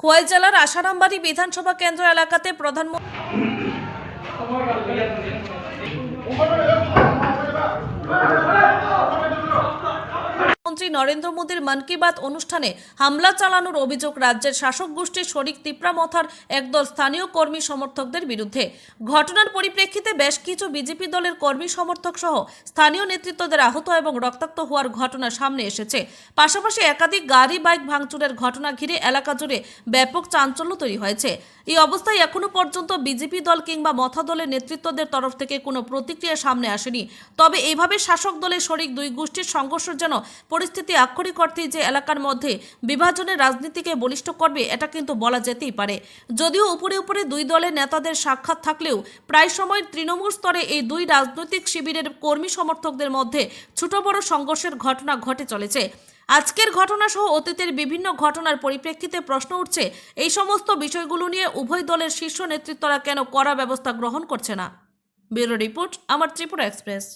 খোয়াই জেলার আশারামবাড়ি বিধানসভা কেন্দ্র এলাকাতে প্রধানমন্ত্রী নরেন্দ্র মোদীর মন কি বাত অনুষ্ঠানে হামলা চালানোর অভিযোগ রাজ্যের শাসক গোষ্ঠীর শরিক তিপ্রামথার একদল স্থানীয় কর্মী সমর্থকদের বিরুদ্ধে। ঘটনার পরিপ্রেক্ষিতে বেশ কিছু বিজেপি দলের কর্মী সমর্থক সহ স্থানীয় নেতৃত্বদের আহত এবং রক্তাক্ত হওয়ার ঘটনা সামনে এসেছে। পাশাপাশি একাধিক গাড়ি, বাইক ভাঙচুরের ঘটনা ঘিরে এলাকা জুড়ে ব্যাপক চাঞ্চল্য তৈরি হয়েছে। এই অবস্থায় এখনও পর্যন্ত বিজেপি দল কিংবা মথা দলের নেতৃত্বদের তরফ থেকে কোনো প্রতিক্রিয়া সামনে আসেনি। তবে এইভাবে শাসক দলের শরিক দুই গোষ্ঠীর সংঘর্ষ যেন পরিস্থিতি আক্ষরিক অর্থে যে এলাকার মধ্যে বিভাজনের রাজনীতিকে বলিষ্ঠ করবে, এটা কিন্তু বলা যেতেই পারে। যদিও উপরে উপরে দুই দলের নেতাদের সাক্ষাৎ থাকলেও প্রায় সময় তৃণমূল স্তরে এই দুই রাজনৈতিক শিবিরের কর্মী সমর্থকদের মধ্যে ছোট বড় সংঘর্ষের ঘটনা ঘটে চলেছে। আজকের ঘটনা সহ অতীতের বিভিন্ন ঘটনার পরিপ্রেক্ষিতে প্রশ্ন উঠছে, এই সমস্ত বিষয়গুলো নিয়ে উভয় দলের শীর্ষ নেতৃত্বরা কেন কড়া ব্যবস্থা গ্রহণ করছে না? ব্যুরো রিপোর্ট, আমার ত্রিপুরা এক্সপ্রেস।